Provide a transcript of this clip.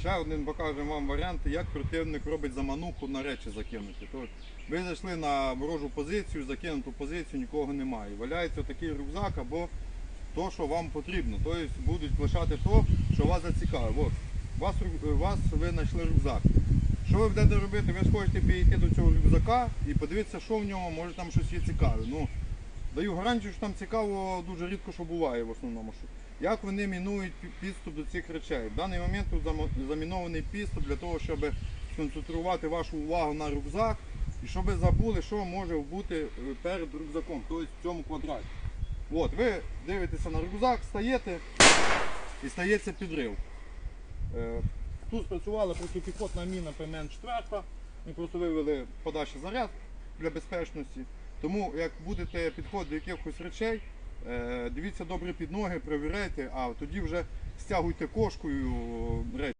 Ще один покажемо вам варіанти, як противник робить замануху на речі закинуті. Тобто ви зайшли на ворожу позицію, закинуту позицію, нікого немає. Валяється такий рюкзак або то, що вам потрібно. Тобто будуть лишати то, що вас зацікавить. Вас, вас ви знайшли рюкзак. Що ви будете робити? Ви схочете підійти до цього рюкзака і подивитися, що в ньому, може там щось є цікаве. Ну, даю гарантію, що там цікаво дуже рідко що буває в основному. Що- Як вони мінують підступ до цих речей? В даний момент тут замінований підступ для того, щоб сконцентрувати вашу увагу на рюкзак і щоб забули, що може бути е, перед рюкзаком, тобто в цьому квадраті. От, ви дивитеся на рюкзак, стаєте і стається підрив. Е, Тут спрацювала протипіхотна міна ПМН-4. Ми просто вивели подальший заряд для безпечності. Тому як будете підходити до якихось речей, е, дивіться добре під ноги, перевіряйте, а тоді вже стягуйте кошкою речі.